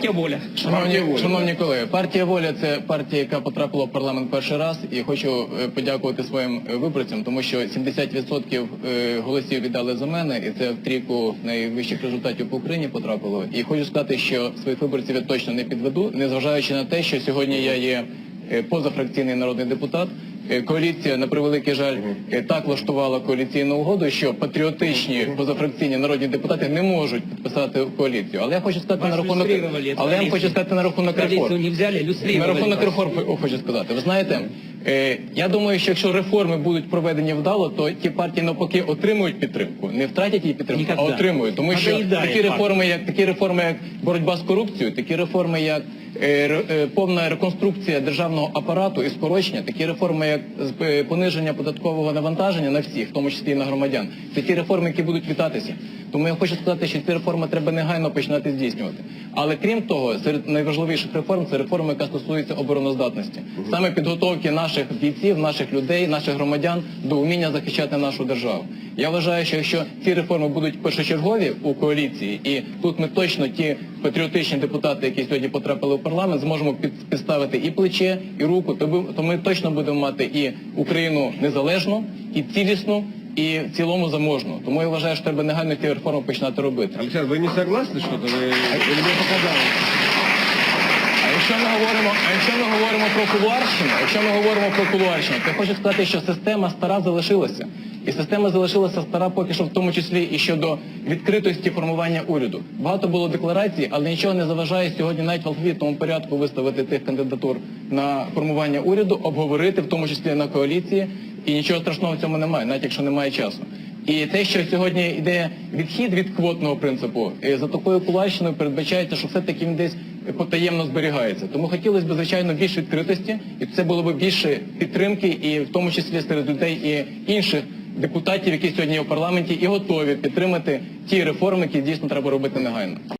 партія воля. Шановні, шановні колеги, партія воля це партія, яка потрапила в парламент перший раз, і хочу е, подякувати своїм е, виборцям, тому що 70% е, голосів віддали за мене, і це в трійку найвищих результатів по Україні потрапило. І хочу сказати, що своїх виборців я точно не підведу, незважаючи на те, що сьогодні я є позафракційний народний депутат. Е, Коаліція, на превеликий жаль, е, так влаштувала коаліційну угоду, що патріотичні позафракційні народні депутати не можуть підписати коаліцію. Але я хочу сказати Вас на рахунок, але я хочу сказати на рахунок реформ. На рахунок реформ хочу сказати. Ви знаєте, е, я думаю, що якщо реформи будуть проведені вдало, то ті партії навпаки отримують підтримку, не втратять її підтримку, а отримують. Тому що такі реформи, як такі реформи, як боротьба з корупцією, такі реформи, як повна реконструкція державного апарату і скорочення, такі реформи, як е, пониження податкового навантаження на всіх, в тому числі і на громадян, це ті реформи, які будуть вітатися. Тому я хочу сказати, що ці реформи треба негайно починати здійснювати. Але крім того, серед найважливіших реформ це реформа, яка стосується обороноздатності, саме підготовки наших бійців, наших людей, наших громадян до вміння захищати нашу державу. Я вважаю, що якщо ці реформи будуть першочергові у коаліції, і тут ми точно ті патріотичні депутати, які сьогодні потрапили в парламент, зможемо під- підставити і плече, і руку, то ми точно будемо мати і Україну незалежну, і цілісну, і в цілому заможну. Тому я вважаю, що треба негайно ці реформи починати робити. Александр, вы не согласны что-то? Вы, или мне показалось? А якщо ми говоримо, а якщо ми говоримо про кулуарщину, якщо ми говоримо про кулуарщину, то я хочу сказати, що система стара залишилася. І система залишилася стара поки що в тому числі і щодо відкритості формування уряду. Багато було декларацій, але нічого не заважає сьогодні навіть в алфавітному порядку виставити тих кандидатур на формування уряду, обговорити, в тому числі на коаліції. І нічого страшного в цьому немає, навіть якщо немає часу. І те, що сьогодні йде відхід від квотного принципу, е, за такою кулачною передбачається, що все-таки він десь потаємно зберігається. Тому хотілося б, звичайно, більше відкритості, і це було б більше підтримки, і в тому числі серед людей і інших депутатів, які сьогодні є в парламенті, і готові підтримати ті реформи, які дійсно треба робити негайно.